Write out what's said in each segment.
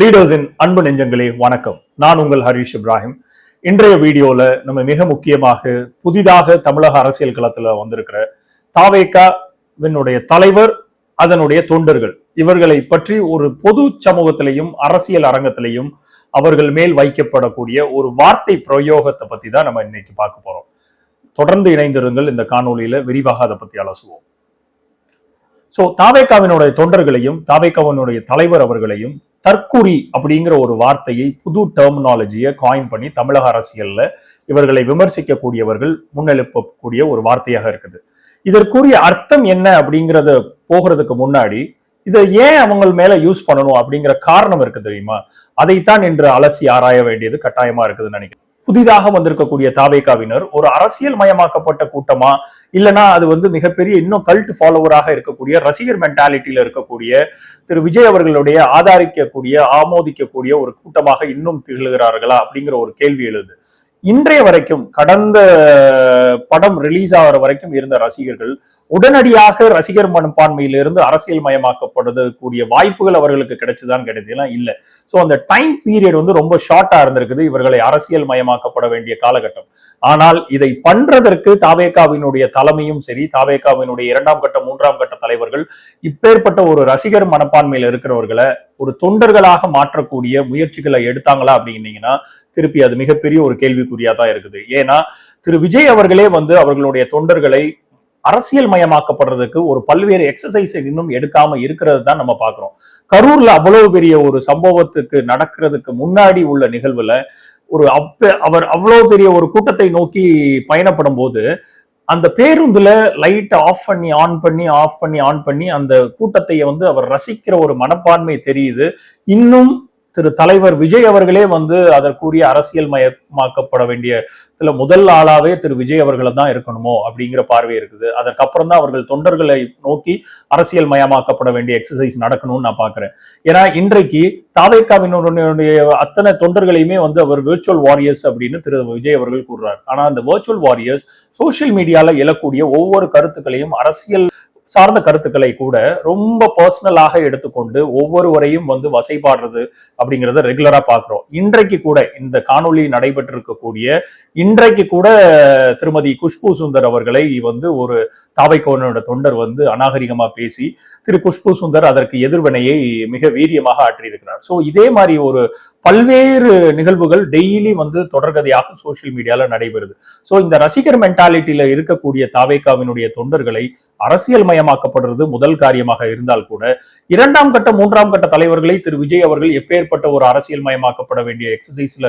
லீடர்ஸின் அன்பு நெஞ்சங்களே வணக்கம். நான் உங்கள் ஹரிஷ் இப்ராஹிம். இன்றைய வீடியோல நம்ம மிக முக்கியமாக புதிதாக தமிழக அரசியல் களத்துல வந்திருக்கிற தாவேகாவினுடைய தலைவர் அதனுடைய தொண்டர்கள் இவர்களை பற்றி ஒரு பொது சமூகத்திலையும் அரசியல் அரங்கத்திலையும் அவர்கள் மேல் வைக்கப்படக்கூடிய ஒரு வார்த்தை பிரயோகத்தை பத்தி தான் நம்ம இன்னைக்கு பார்க்க போறோம். தொடர்ந்து இணைந்திருங்கள் இந்த காணொளியில விரிவாக அதை பத்தி அலசுவோம். சோ தாவேக்காவினுடைய தொண்டர்களையும் தாவேகாவினுடைய தலைவர் அவர்களையும் தற்குறி அப்படிங்கிற ஒரு வார்த்தையை புது டெர்மினாலஜியை காயின் பண்ணி தமிழக அரசியல்ல இவர்களை விமர்சிக்கக்கூடியவர்கள் முன்னெழுப்பக்கூடிய ஒரு வார்த்தையாக இருக்குது. இதற்குரிய அர்த்தம் என்ன அப்படிங்கிறத போகிறதுக்கு முன்னாடி இதை ஏன் அவங்க மேல யூஸ் பண்ணணும் அப்படிங்கிற காரணம் இருக்கு தெரியுமா? அதைத்தான் இன்று அலசி ஆராய வேண்டியது கட்டாயமா இருக்குதுன்னு நினைக்கிறேன். புதிதாக வந்திருக்கக்கூடிய தாவேகாவினர் ஒரு அரசியல் மயமாக்கப்பட்ட கூட்டமா? இல்லனா அது வந்து மிகப்பெரிய இன்னும் கல்ட் ஃபாலோவராக இருக்கக்கூடிய ரசிகர் மென்டாலிட்டியில இருக்கக்கூடிய திரு விஜய் அவர்களுடைய ஆதரிக்கக்கூடிய ஆமோதிக்கக்கூடிய ஒரு கூட்டமாக இன்னும் திகழ்கிறார்களா அப்படிங்கிற ஒரு கேள்வி எழுது. இன்றைய வரைக்கும் கடந்த படம் ரிலீஸ் ஆகிற வரைக்கும் இருந்த ரசிகர்கள் உடனடியாக ரசிகர் மனப்பான்மையிலிருந்து அரசியல் மயமாக்கப்படுறதுக்கூடிய வாய்ப்புகள் அவர்களுக்கு கிடைச்சுதான் கிடைச்சதுலாம் இல்ல. சோ அந்த டைம் பீரியட் வந்து ரொம்ப ஷார்ட்டா இருந்திருக்குது. இவர்களை அரசியல் மயமாக்கப்பட வேண்டிய காலகட்டம். ஆனால் இதை பண்றதற்கு தாவேகாவினுடைய தலைமையும் சரி தாவேகாவினுடைய இரண்டாம் கட்ட மூன்றாம் கட்ட தலைவர்கள் இப்பேற்பட்ட ஒரு ரசிகர் மனப்பான்மையில இருக்கிறவர்களை ஒரு தொண்டர்களாக மாற்றக்கூடிய முயற்சிகளை எடுத்தாங்களா அப்படின்னீங்கன்னா திருப்பி அது மிகப்பெரிய ஒரு கேள்விக்குறியா தான் இருக்குது. ஏன்னா திரு விஜய் அவர்களே வந்து அவர்களுடைய தொண்டர்களை அரசியல் மயமாக்கப்படுறதுக்கு ஒரு பல்வேறு எக்ஸசைஸ் இன்னும் எடுக்காம இருக்கிறது தான் நம்ம பாக்குறோம் கரூர்ல அவ்வளவு பெரிய ஒரு சம்பவத்துக்கு நடக்கிறதுக்கு முன்னாடி உள்ள நிகழ்வுல ஒரு அப்ப அவர் அவ்வளவு பெரிய ஒரு கூட்டத்தை நோக்கி பயணப்படும் போது அந்த பேருந்துல லைட்டை ஆஃப் பண்ணி ஆன் பண்ணி ஆஃப் பண்ணி ஆன் பண்ணி அந்த கூட்டத்தை வந்து அவர் ரசிக்கிற ஒரு மனப்பான்மை தெரியுது. இன்னும் திரு தலைவர் விஜய் அவர்களே வந்து அதற்குரிய அரசியல் மயமாக்கப்பட வேண்டிய முதல் ஆளாவே திரு விஜய் அவர்களை தான் இருக்கணுமோ அப்படிங்கிற பார்வை இருக்குது. அதற்கப்புறம் தான் அவர்கள் தொண்டர்களை நோக்கி அரசியல் மயமாக்கப்பட வேண்டிய எக்ஸசைஸ் நடக்கணும்னு நான் பாக்குறேன் ஏன்னா இன்றைக்கு தாவேக்காவினுடைய அத்தனை தொண்டர்களையுமே வந்து அவர் விர்ச்சுவல் வாரியர்ஸ் அப்படின்னு திரு விஜய் அவர்கள் கூறுறார். ஆனா அந்த விர்ச்சுவல் வாரியர்ஸ் சோசியல் மீடியால எழக்கூடிய ஒவ்வொரு கருத்துக்களையும் அரசியல் சார்ந்த கருத்துக்களை கூட ரொம்ப பர்சனலாக எடுத்துக்கொண்டு ஒவ்வொருவரையும் வந்து வசைபாடுறது அப்படிங்கிறத ரெகுலரா பாக்குறோம் இன்றைக்கு கூட இந்த காணொலி நடைபெற்றிருக்கக்கூடிய இன்றைக்கு கூட திருமதி குஷ்பு சுந்தர் அவர்களை வந்து ஒரு தாவைக்கோனோட தொண்டர் வந்து அநாகரிகமா பேசி திரு குஷ்பு சுந்தர் அதற்கு எதிர்வினையை மிக வீரியமாக ஆற்றியிருக்கிறார். சோ இதே மாதிரி ஒரு பல்வேறு நிகழ்வுகள் டெய்லி வந்து தொடர்கதையாக சோசியல் மீடியால நடைபெறுது. சோ இந்த ரசிகர் மென்டாலிட்டியில இருக்கக்கூடிய தாவேக்காவினுடைய தொண்டர்களை அரசியல் மயமாக்கப்படுறது முதல் காரியமாக இருந்தால் கூட இரண்டாம் கட்ட மூன்றாம் கட்ட தலைவர்களை திரு. விஜய் அவர்கள் எப்பேற்பட்ட ஒரு அரசியல் மயமாக்கப்பட வேண்டிய எக்ஸசைஸ்ல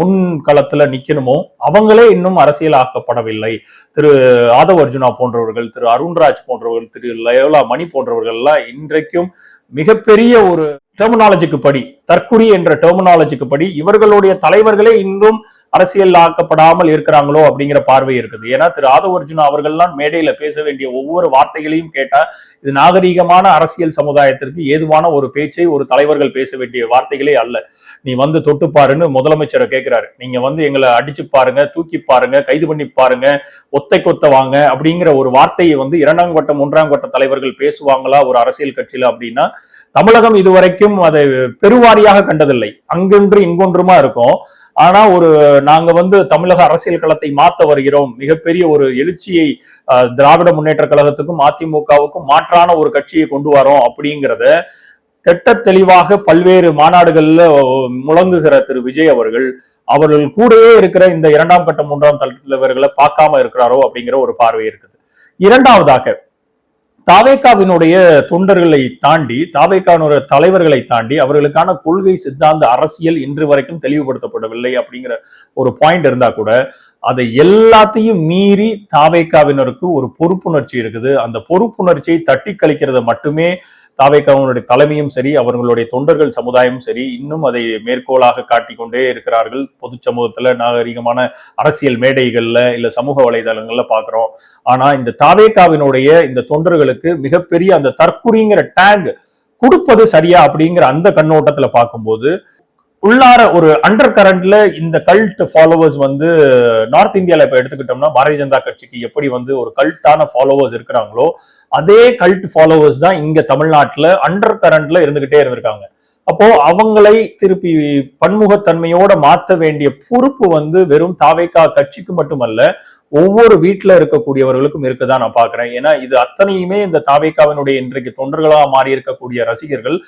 முன் களத்துல நிக்கணுமோ அவங்களே இன்னும் அரசியல் ஆக்கப்படவில்லை திரு. ஆதவ் அர்ஜுனா போன்றவர்கள் திரு. அருண்ராஜ் போன்றவர்கள் திரு. லயோலா மணி போன்றவர்கள் எல்லாம் இன்றைக்கும் மிகப்பெரிய ஒரு டெர்மினாலஜிக்கு படி தற்குறி என்ற டெர்மினாலஜிக்கு படி இவர்களுடைய தலைவர்களே இன்னும் அரசியல் ஆக்கப்படாமல் இருக்கிறாங்களோ அப்படிங்கிற பார்வை இருக்குது. ஏன்னா திரு ஆதவ அர்ஜுனா அவர்கள்லாம் மேடையில பேச வேண்டிய ஒவ்வொரு வார்த்தைகளையும் கேட்டா இது நாகரீகமான அரசியல் சமுதாயத்திற்கு ஏதுவான ஒரு பேச்சை ஒரு தலைவர்கள் பேச வேண்டிய வார்த்தைகளே அல்ல. நீ வந்து தொட்டு பாருன்னு முதலமைச்சரை கேட்கிறாரு. நீங்க வந்து எங்களை அடிச்சு பாருங்க தூக்கி பாருங்க கைது பண்ணி பாருங்க ஒத்தை கொத்த வாங்க அப்படிங்கிற ஒரு வார்த்தையை வந்து இரண்டாம் கட்ட மூன்றாம் கட்ட தலைவர்கள் பேசுவாங்களா ஒரு அரசியல் கட்சியில அப்படின்னா தமிழகம் இதுவரைக்கும் வரைக்கும் அதை பெருவாரியாக கண்டதில்லை. அங்கொன்று இங்கொன்றுமா இருக்கும். ஆனா ஒரு நாங்க வந்து தமிழக அரசியல் களத்தை மாத்த வருகிறோம். மிகப்பெரிய ஒரு எழுச்சியை திராவிட முன்னேற்ற கழகத்துக்கும் அதிமுகவுக்கும் மாற்றான ஒரு கட்சியை கொண்டு வரோம் அப்படிங்கிறத திட்ட தெளிவாக பல்வேறு மாநாடுகள்ல முழங்குகிற திரு. விஜய் அவர்கள் அவர்கள் கூடவே இருக்கிற இந்த இரண்டாம் கட்ட மூன்றாம் தலைவர்களை பார்க்காம இருக்கிறாரோ அப்படிங்கிற ஒரு பார்வை இருக்குது. இரண்டாவதாக தாவேக்காவினுடைய தொண்டர்களை தாண்டி தாவேக்காவினுடைய தலைவர்களை தாண்டி அவர்களுக்கான கொள்கை சித்தாந்த அரசியல் இன்று வரைக்கும் தெளிவுபடுத்தப்படவில்லை அப்படிங்கிற ஒரு பாயிண்ட் இருந்தா கூட அதை எல்லாத்தையும் மீறி தாவேக்காவினருக்கு ஒரு பொறுப்புணர்ச்சி இருக்குது. அந்த பொறுப்புணர்ச்சியை தட்டி கழிக்கிறது மட்டுமே தாவேக்காவினுடைய தலைமையும் சரி அவர்களுடைய தொண்டர்கள் சமுதாயமும் சரி இன்னும் அதை மேற்கோளாக காட்டிக்கொண்டே இருக்கிறார்கள். பொது சமூகத்துல நாகரிகமான அரசியல் மேடைகள்ல இல்ல சமூக வலைதளங்கள்ல பாக்குறோம். ஆனா இந்த தாவேக்காவினுடைய இந்த தொண்டர்களுக்கு மிகப்பெரிய அந்த தற்குறிங்கிற டேங் கொடுப்பது சரியா அப்படிங்கிற அந்த கண்ணோட்டத்துல பார்க்கும்போது உள்ளார ஒரு அண்டர் கரண்ட்ல இந்த கல்ட் ஃபாலோவர்ஸ் வந்து நார்த் இந்தியாவில் இப்ப எடுத்துக்கிட்டோம்னா பாரதிய ஜனதா கட்சிக்கு எப்படி வந்து ஒரு கல்ட்டான ஃபாலோவர்ஸ் இருக்கிறாங்களோ அதே கல்ட் ஃபாலோவர்ஸ் தான் இங்க தமிழ்நாட்டுல அண்டர் கரண்ட்ல இருந்துகிட்டே இருந்திருக்காங்க. அப்போ அவங்களை திருப்பி பன்முகத்தன்மையோட மாத்த வேண்டிய பொறுப்பு வந்து வெறும் தாவேக்கா கட்சிக்கு மட்டுமல்ல ஒவ்வொரு வீட்டுல இருக்கக்கூடியவர்களுக்கும் இருக்குதா நான் பாக்குறேன். ஏன்னா இது அத்தனையுமே இந்த தாவேக்காவினுடைய இன்றைக்கு தொண்டர்களாக மாறி இருக்கக்கூடிய ரசிகர்கள்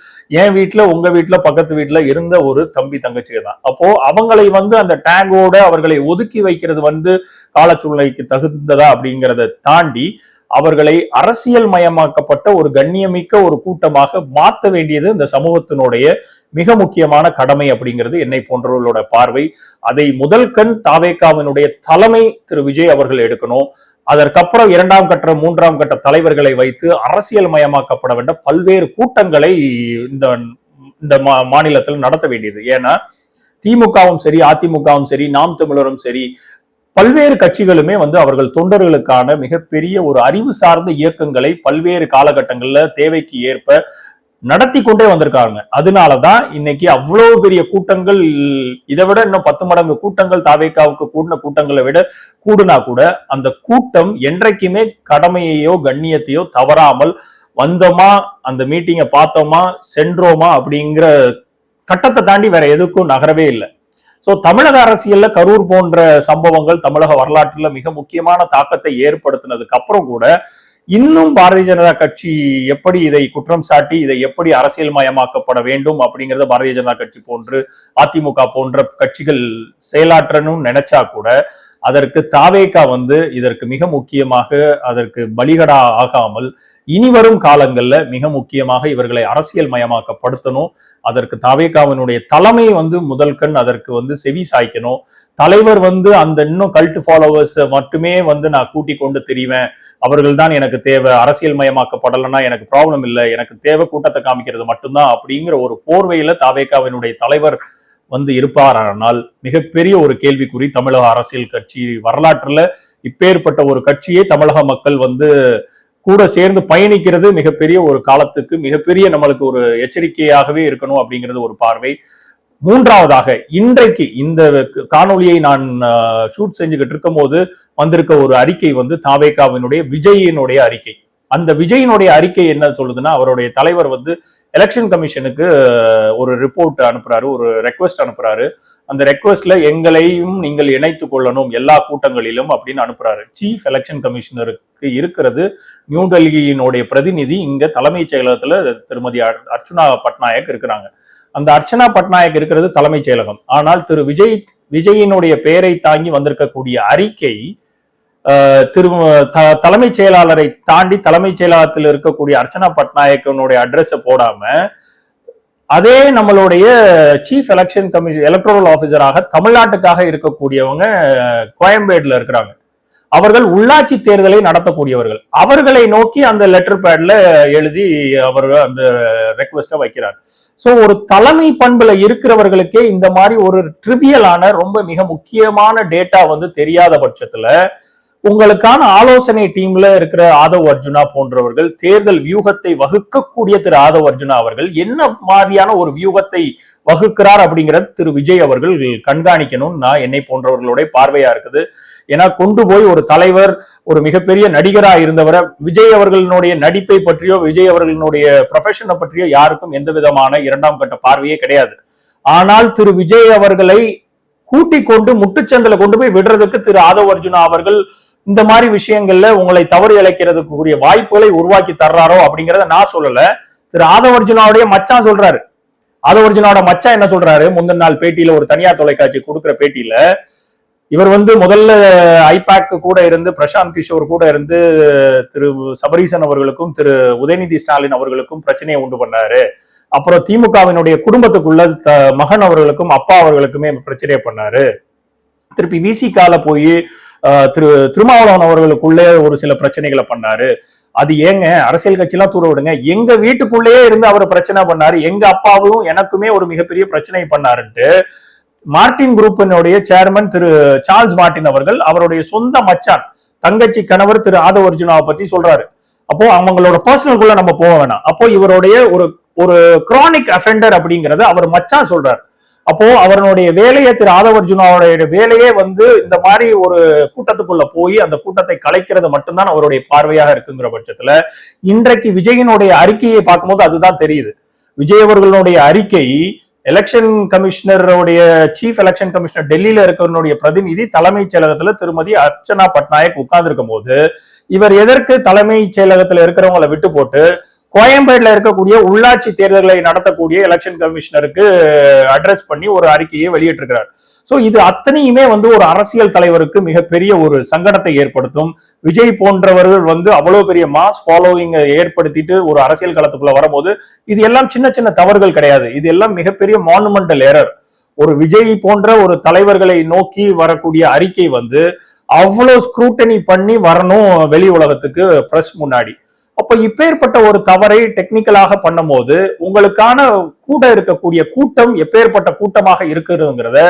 என் வீட்டில் உங்க வீட்டுல பக்கத்து வீட்டுல இருந்த ஒரு தம்பி தங்கச்சி தான். அப்போ அவங்களை வந்து அந்த டேங்கோட அவர்களை ஒதுக்கி வைக்கிறது வந்து காலச்சூழ்நிலைக்கு தகுந்ததா அப்படிங்கிறத தாண்டி அவர்களை அரசியல் மயமாக்கப்பட்ட ஒரு கண்ணியமிக்க ஒரு கூட்டமாக மாற்ற வேண்டியது இந்த சமூகத்தினுடைய மிக முக்கியமான கடமை அப்படிங்கிறது என்னை போன்றவர்களோட பார்வை. அதை முதல் கண் தாவேக்காவினுடைய தலைமை திரு. விஜய் அவர்கள் எடுக்கணும். அதற்கப்புறம் இரண்டாம் கட்ட மூன்றாம் கட்ட தலைவர்களை வைத்து அரசியல் மயமாக்கப்பட வேண்ட பல்வேறு கூட்டங்களை இந்த இந்த மாநிலத்தில் நடத்த வேண்டியது. ஏன்னா திமுகவும் சரி அதிமுகவும் சரி நாம் தமிழரும் சரி பல்வேறு கட்சிகளுமே வந்து அவர்கள் தொண்டர்களுக்கான மிகப்பெரிய ஒரு அறிவு சார்ந்த இயக்கங்களை பல்வேறு காலகட்டங்களில் தேவைக்கு ஏற்ப நடத்தி கொண்டே வந்திருக்காங்க. அதனாலதான் இன்னைக்கு அவ்வளவு பெரிய கூட்டங்கள் இதை விட இன்னும் பத்து மடங்கு கூட்டங்கள் தாவேக்காவுக்கு கூடின கூட்டங்களை விட கூடுனா கூட அந்த கூட்டம் என்றைக்குமே கடமையையோ கண்ணியத்தையோ தவறாமல் வந்தோமா அந்த மீட்டிங்கை பார்த்தோமா சென்றோமா அப்படிங்கிற கட்டத்தை தாண்டி வேற எதுக்கும் நகரவே இல்லை. ஸோ தமிழக அரசியல்ல கரூர் போன்ற சம்பவங்கள் தமிழக வரலாற்றில் மிக முக்கியமான தாக்கத்தை ஏற்படுத்தினதுக்கு அப்புறம் கூட இன்னும் பாரதிய ஜனதா கட்சி எப்படி இதை குற்றம் சாட்டி இதை எப்படி அரசியல் மயமாக்கப்பட வேண்டும் அப்படிங்கறத பாரதிய ஜனதா கட்சி போன்று அதிமுக போன்ற கட்சிகள் செயலாற்றணும் நினைச்சா கூட அதற்கு தாவேகா வந்து இதற்கு மிக முக்கியமாக அதற்கு பலிகடா ஆகாமல் இனி வரும் மிக முக்கியமாக இவர்களை அரசியல் மயமாக்கப்படுத்தணும். அதற்கு தாவேகாவினுடைய தலைமை வந்து முதல் கண் அதற்கு வந்து செவி சாய்க்கணும். தலைவர் வந்து அந்த இன்னும் கல்ட் ஃபாலோவர்ஸ் மட்டுமே வந்து நான் கூட்டி கொண்டு தெரிவேன். அவர்கள் தான் எனக்கு தேவை. அரசியல் மயமாக்கப்படலைன்னா எனக்கு ப்ராப்ளம் இல்லை. எனக்கு தேவை கூட்டத்தை காமிக்கிறது மட்டும்தான் அப்படிங்கிற ஒரு போர்வையில தாவேகாவினுடைய தலைவர் வந்து இருப்பாரானால் மிகப்பெரிய ஒரு கேள்விக்குறி தமிழக அரசியல் கட்சி வரலாற்றுல இப்பேற்பட்ட ஒரு கட்சியை தமிழக மக்கள் வந்து கூட சேர்ந்து பயணிக்கிறது மிகப்பெரிய ஒரு காலத்துக்கு மிகப்பெரிய நம்மளுக்கு ஒரு எச்சரிக்கையாகவே இருக்கணும் அப்படிங்கிறது ஒரு பார்வை. மூன்றாவதாக இன்றைக்கு இந்த காணொலியை நான் ஷூட் செஞ்சுக்கிட்டு இருக்கும் போது வந்திருக்க ஒரு அறிக்கை வந்து தாவேகாவினுடைய விஜயினுடைய அறிக்கை. அந்த விஜயினுடைய அறிக்கை என்ன சொல்லுதுன்னா அவருடைய தலைவர் வந்து எலெக்ஷன் கமிஷனுக்கு ஒரு ரிப்போர்ட் அனுப்புறாரு ஒரு ரெக்வஸ்ட் அனுப்புறாரு. அந்த ரெக்வஸ்ட்ல எங்களையும் நீங்கள் இணைத்து கொள்ளணும் எல்லா கூட்டங்களிலும் அப்படின்னு அனுப்புறாரு. சீஃப் எலெக்ஷன் கமிஷனருக்கு இருக்கிறது நியூ டெல்லியினுடைய பிரதிநிதி. இங்க தலைமைச் செயலகத்துல திருமதி அர்ச்சுனா பட்நாயக் இருக்கிறாங்க. அந்த அர்ச்சனா பட்நாயக் இருக்கிறது தலைமைச் செயலகம். ஆனால் திரு விஜய் விஜயினுடைய பெயரை தாங்கி வந்திருக்கக்கூடிய அறிக்கை திரு தலைமைச் செயலாளரை தாண்டி தலைமைச் செயலாளத்தில் இருக்கக்கூடிய அர்ச்சனா பட்நாயக்கனுடைய அட்ரஸை போடாம அதே நம்மளுடைய சீஃப் எலெக்ஷன் கமிஷன் எலக்ட்ரல் ஆஃபீஸராக தமிழ்நாட்டுக்காக இருக்கக்கூடியவங்க கோயம்பேடுல இருக்கிறாங்க. அவர்கள் உள்ளாட்சி தேர்தலை நடத்தக்கூடியவர்கள். அவர்களை நோக்கி அந்த லெட்டர் பேட்ல எழுதி அவர் அந்த ரெக்வஸ்ட வைக்கிறார். ஸோ ஒரு தலைமை பண்புல இருக்கிறவர்களுக்கே இந்த மாதிரி ஒரு ட்ரிவியலான ரொம்ப மிக முக்கியமான டேட்டா வந்து தெரியாத பட்சத்துல உங்களுக்கான ஆலோசனை டீம்ல இருக்கிற ஆதவ் அர்ஜுனா போன்றவர்கள் தேர்தல் வியூகத்தை வகுக்கக்கூடிய திரு ஆதவ் அர்ஜுனா அவர்கள் என்ன மாதிரியான ஒரு வியூகத்தை வகுக்கிறார் அப்படிங்கிறத திரு விஜய் அவர்கள் கண்காணிக்கணும் நான் என்னை போன்றவர்களுடைய பார்வையா இருக்குது. ஏன்னா கொண்டு போய் ஒரு தலைவர் ஒரு மிகப்பெரிய நடிகராக இருந்தவரை விஜய் அவர்களினுடைய நடிப்பை பற்றியோ விஜய் அவர்களினுடைய ப்ரொஃபஷனை பற்றியோ யாருக்கும் எந்த விதமான இரண்டாம் கட்ட பார்வையே கிடையாது. ஆனால் திரு விஜய் அவர்களை கூட்டிக் கொண்டு முட்டுச்சந்தில கொண்டு போய் விடுறதுக்கு திரு ஆதவ் அர்ஜுனா அவர்கள் இந்த மாதிரி விஷயங்கள்ல உங்களை தவறு இழைக்கிறதுக்கு கூடிய வாய்ப்புகளை உருவாக்கி தர்றாரோ அப்படிங்கறத நான் சொல்லல. திரு ஆதவர்ஜுனாவுடைய மச்சான் சொல்றாரு. ஆதவர்ஜுனாவோட மச்சான் என்ன சொல்றாரு? முந்தின நாள் பேட்டியில ஒரு தனியார் தொலைக்காட்சி கொடுக்குற பேட்டியில இவர் வந்து முதல்ல ஐபேக் கூட இருந்து பிரசாந்த் கிஷோர் கூட இருந்து திரு சபரீசன் அவர்களுக்கும் திரு உதயநிதி ஸ்டாலின் அவர்களுக்கும் பிரச்சனையை உண்டு பண்ணாரு. அப்புறம் திமுகவினுடைய குடும்பத்துக்குள்ள மகன் அவர்களுக்கும் அப்பா அவர்களுக்குமே பிரச்சனையை பண்ணாரு. திருப்பி விசிகால போய் திரு திருமாவளவன் அவர்களுக்குள்ளே ஒரு சில பிரச்சனைகளை பண்ணாரு. அது ஏங்க அரசியல் கட்சியெல்லாம் தூர விடுங்க. எங்க வீட்டுக்குள்ளேயே இருந்து அவர் பிரச்சனை பண்ணாரு. எங்க அப்பாவும் எனக்குமே ஒரு மிகப்பெரிய பிரச்சனை பண்ணாருன்ட்டு மார்டின் குரூப்பினுடைய சேர்மன் திரு சார்ல்ஸ் மார்டின் அவர்கள் அவருடைய சொந்த மச்சான் தங்கச்சி கணவர் திரு ஆதவ அர்ஜுனாவை பத்தி சொல்றாரு. அப்போ அவங்களோட பர்சனல்குள்ள நம்ம போக வேணாம். அப்போ இவருடைய ஒரு ஒரு கிரானிக் அஃபெண்டர் அப்படிங்கறத அவர் மச்சான் சொல்றாரு. அப்போ அவருடைய வேலையை திரு ஆதவர்ஜுனாவுடைய வேலையே வந்து இந்த மாதிரி ஒரு கூட்டத்துக்குள்ள போய் அந்த கூட்டத்தை கலைக்கிறது மட்டும்தான் அவருடைய பார்வையாக இருக்குங்கிற பட்சத்துல இன்றைக்கு விஜயனுடைய அறிக்கையை பார்க்கும்போது அதுதான் தெரியுது. விஜய் அவர்களுடைய அறிக்கை எலெக்ஷன் கமிஷனருடைய சீஃப் எலெக்ஷன் கமிஷனர் டெல்லியில இருக்கிறவனுடைய பிரதிநிதி தலைமைச் செயலகத்துல திருமதி அர்ச்சனா பட்நாயக் உட்கார்ந்து போது இவர் எதற்கு தலைமைச் செயலகத்துல இருக்கிறவங்களை விட்டு போட்டு கோயம்பேடுல இருக்கக்கூடிய உள்ளாட்சி தேர்தல்களை நடத்தக்கூடிய எலெக்ஷன் கமிஷனருக்கு அட்ரஸ் பண்ணி ஒரு அறிக்கையை வெளியிட்டிருக்கிறார். சோ இது அத்தனையுமே வந்து ஒரு அரசியல் தலைவருக்கு மிகப்பெரிய ஒரு சங்கடத்தை ஏற்படுத்தும். விஜய் போன்றவர்கள் வந்து அவ்வளவு பெரிய மாஸ் ஃபாலோவிங் ஏற்படுத்திட்டு ஒரு அரசியல் களத்துக்குள்ள வரும்போது இது எல்லாம் சின்ன சின்ன தவறுகள் கிடையாது. இது எல்லாம் மிகப்பெரிய மானுமெண்டல் எரர் ஒரு விஜய் போன்ற ஒரு தலைவர்களை நோக்கி வரக்கூடிய அறிக்கை வந்து அவ்வளோ ஸ்க்ரூட்டனி பண்ணி வரணும் வெளி உலகத்துக்கு பிரஸ் முன்னாடி. அப்ப இப்பேற்பட்ட ஒரு தவறை டெக்னிக்கலாக பண்ணும்போது உங்களுக்கான கூட இருக்கக்கூடிய கூட்டம் எப்பேற்பட்ட கூட்டமாக இருக்கிறதுங்கிறத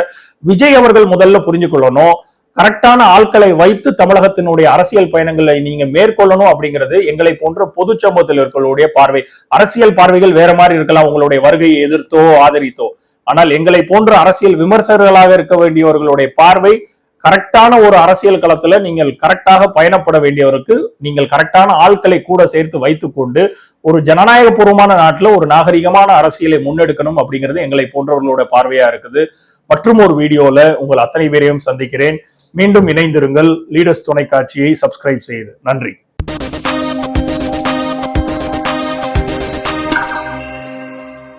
விஜய் அவர்கள் முதல்ல புரிஞ்சு கொள்ளணும் கரெக்டான ஆட்களை வைத்து தமிழகத்தினுடைய அரசியல் பயணங்களை நீங்க மேற்கொள்ளணும் அப்படிங்கிறது எங்களை போன்ற பொது சமூகத்தில் இருக்கிறவருடைய பார்வை. அரசியல் பார்வைகள் வேற மாதிரி இருக்கலாம் உங்களுடைய வருகையை எதிர்த்தோ ஆதரித்தோ. ஆனால் எங்களை போன்ற அரசியல் விமர்சகர்களாக இருக்க வேண்டியவர்களுடைய பார்வை கரெக்டான ஒரு அரசியல் களத்துல நீங்கள் கரெக்டாக பயணப்பட வேண்டியவருக்கு நீங்கள் கரெக்டான ஆட்களை கூட சேர்த்து வைத்துக்கொண்டு ஒரு ஜனநாயக பூர்வமான நாட்டில் ஒரு நாகரிகமான அரசியலை முன்னெடுக்கணும் அப்படிங்கிறது எங்களை போன்றவர்களோட பார்வையா இருக்குது. மற்றும் ஒரு வீடியோல உங்கள் அத்தனை பேரையும் சந்திக்கிறேன். மீண்டும் இணைந்திருங்கள். லீடர்ஸ் தொலைக்காட்சியை சப்ஸ்கிரைப் செய்து. நன்றி.